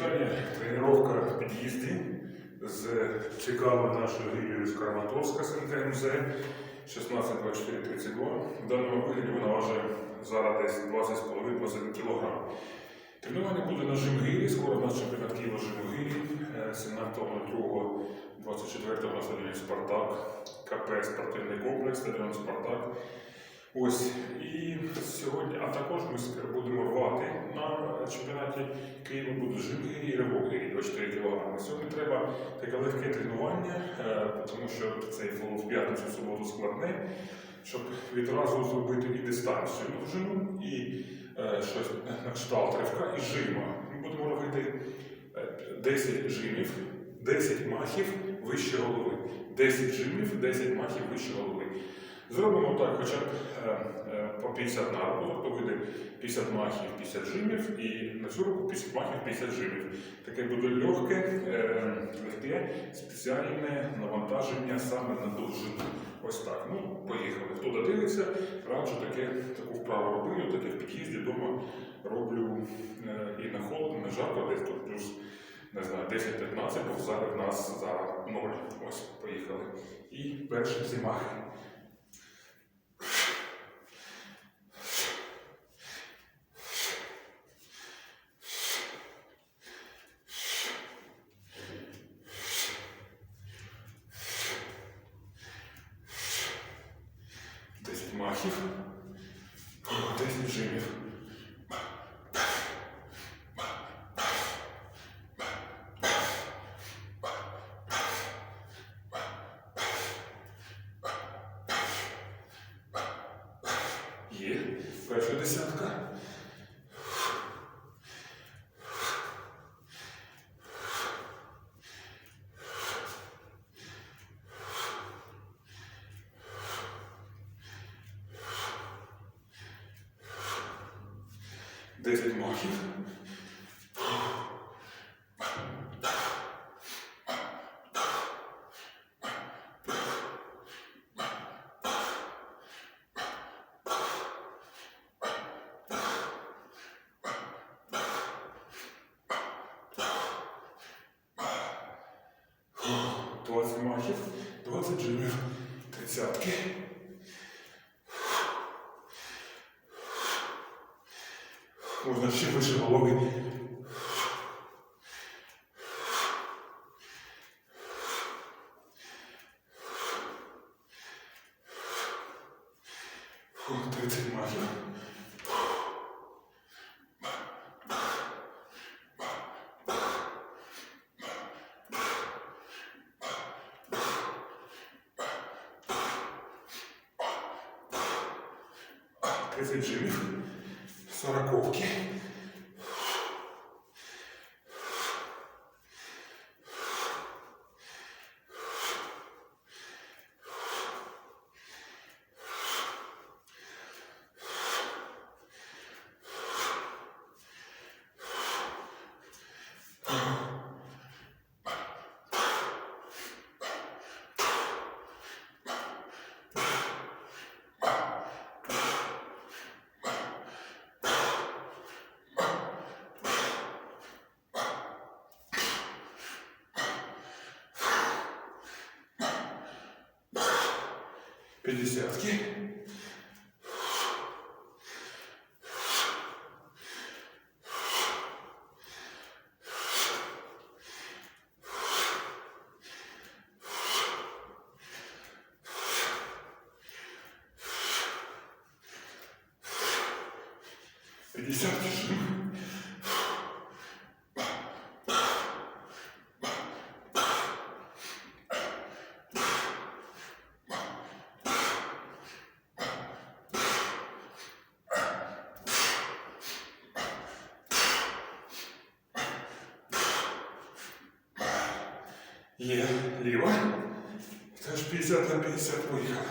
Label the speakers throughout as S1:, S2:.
S1: вітання. Тренування під'їзді з цікавою нашою гілею з Краматорська з НТМЗ 162432. В даному вигляді вона важить зараз десь 20,5-21 кг. Тренування буде на жим гирі, скоро у нас чемпіонат Києва жим гирі, 17.02, 24 на стадіоні Спартак, КП спортивний комплекс, стадіон Спартак. Ось і сьогодні, а також ми будемо рвати на чемпіонаті Києва буде жимгирі і ривогирі 24 кг. Сьогодні треба таке легке тренування, е, тому що цей флоу в п'ятницю в суботу складне, щоб відразу зробити і дистанцію довжину, і е, щось на кшталт ривка і жима. Ми будемо робити е, 10 жимів, 10 махів вище голови. 10 жимів, 10 махів вище голови. Зробимо так, хоча б е, е, по 50 на руку, тобто вийде 50 махів, 50 жимів, і на цю руку 50 махів, 50 жимів. Таке буде легке, е, легке спеціальне навантаження саме на довжину. Ось так. Ну, поїхали. Хто додивиться, раджу таке, таку вправу роблю, таке в під'їзді вдома роблю і на холодно, і на жарко, десь тут плюс не знаю, 10-15, бо зараз в нас зараз 0. Ось, поїхали. І перший зімах. Десять махів, десять жимів. Є. Перша десятка. Десять махів. Двадцять махів, двадцять джимів, тридцятки. Можна ще вище голови. Тридцять. Сороковки. Пятидесятки. Пятьдесят Є ліва. Теж 50 на 50 поїхали.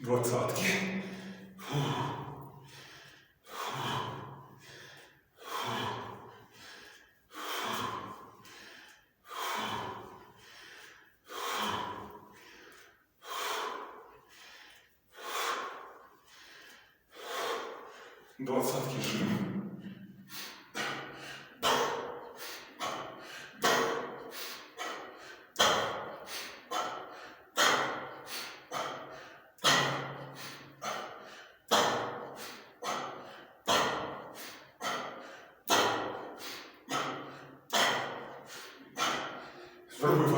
S1: Двадцатки. Двадцатки жим. Зробив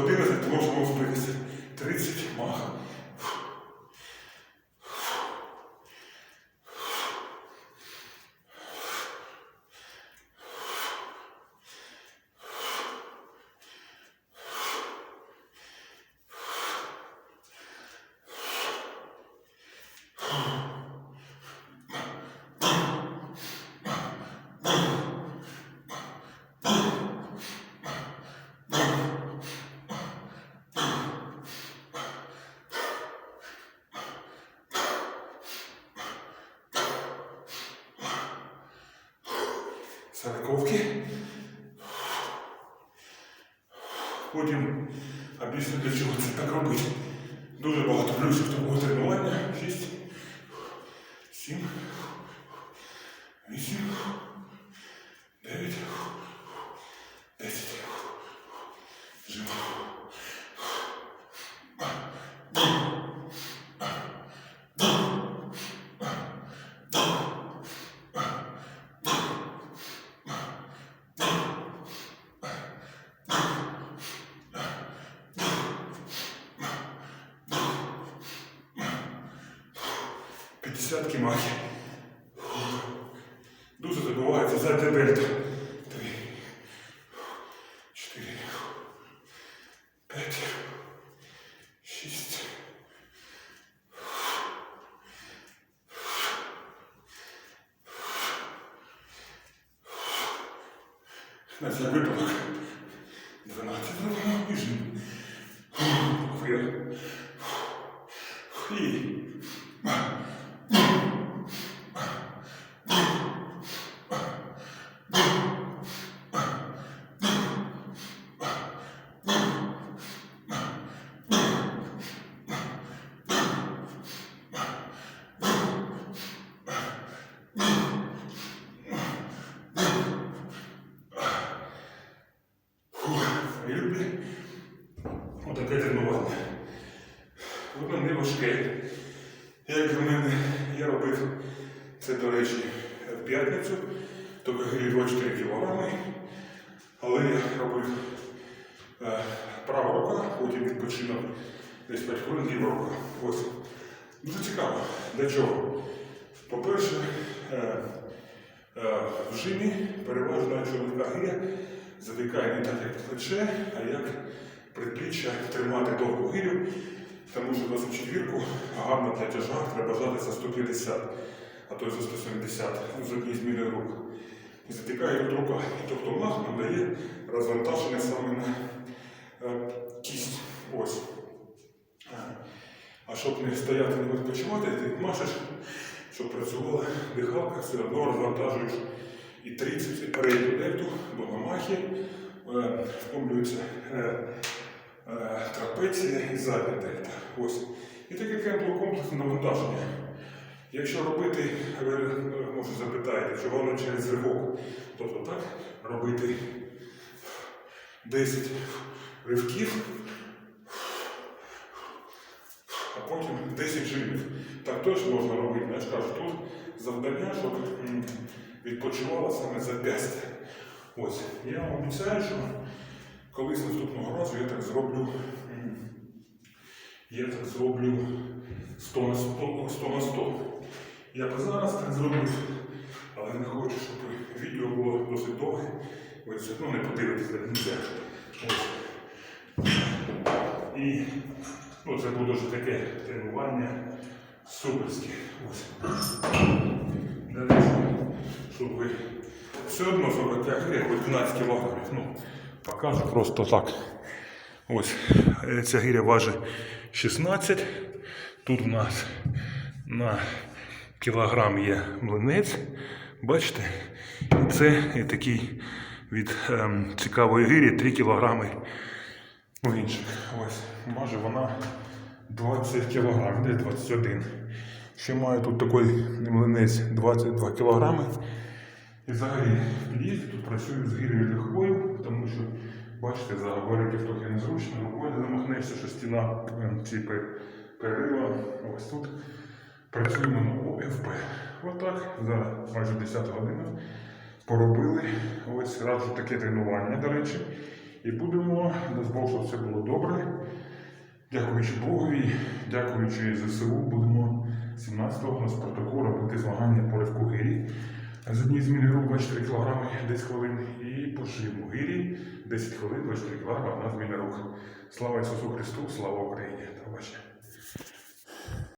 S1: Сороковки. Потім об'ясню, для чого це так робити. Дуже багато плюсів такого тренування. 6, 7, 8, 9, 10. Жим. П'ятдесятки махи. Дуже забувається задня дельта. Три, чотири, п'ять, шість. На цей випадок. Дванадцять жим. Вверх. І Любі. Отаке тренування. Воно не важке. Як для мене, я робив це, до речі, в п'ятницю, то ваги 24 кілограми. Але я робив е, права рука, потім відпочинок десь 5 хвилин ліва рука. Ось. Дуже цікаво. Для чого? По-перше, е, е, в жимі переважно чоловіка гиря затикає не так, як плече, а як предпліччя тримати довгу гирю, тому що 24-ку гарно для тяжа треба жати за 150, а то й за 170 ну, з однієї зміни рук. І затикає тут рука. І тобто мах нам дає розвантаження саме на е, кість. Ось. Е, А щоб не стояти, не відпочивати, ти машеш, щоб працювала дихалка, все одно розвантажуєш і трицепс, і передню дельту, бо на е, втомлюється трапеція і задня дельта. Ось. І таке кемпло комплексне навантаження. Якщо робити, ви може запитаєте, чого воно через ривок. Тобто так, робити 10 ривків, а потім 10 жимів. Так теж можна робити. Я ж кажу, тут завдання, щоб м, відпочивала саме зап'ястя. Ось. Я вам обіцяю, що колись наступного разу я так зроблю. Я так зроблю 100 на 100, 100 на 100. Я би зараз так зробив, але не хочу, щоб відео було досить довге. Ви все одно не подивитесь до кінця. І ну, це буде вже таке тренування суперське. Щоб ви все одно 45 гривень, хоч 12 кілограмів. Ну, покажу просто так. Ось ця гиря важить 16, Тут у нас на кілограм є млинець. Бачите? І це і такий від ем, цікавої гирі 3 кілограми вінчик. Ось, може вона 20 кілограм, де 21. Ще маю тут такий млинець 22 кілограми. І взагалі в тут працюю з гір'ю легкою, тому що, бачите, за габаритів трохи незручно, рукою не замахнешся, що стіна ем, ці пе- Ось тут працюємо на ОФП. Отак, зараз майже 10 година. Поробили. Ось раджу таке тренування, до речі. І будемо, дасть Бог, щоб все було добре. Дякуючи Богові, дякуючи ЗСУ, будемо 17-го на Спартаку робити змагання по ривку гирі. З однієї зміни рук 24 кг 10 хвилин і по шиєму гирі 10 хвилин 24 кг одна зміна рук. Слава Ісусу Христу, слава Україні! До побачення.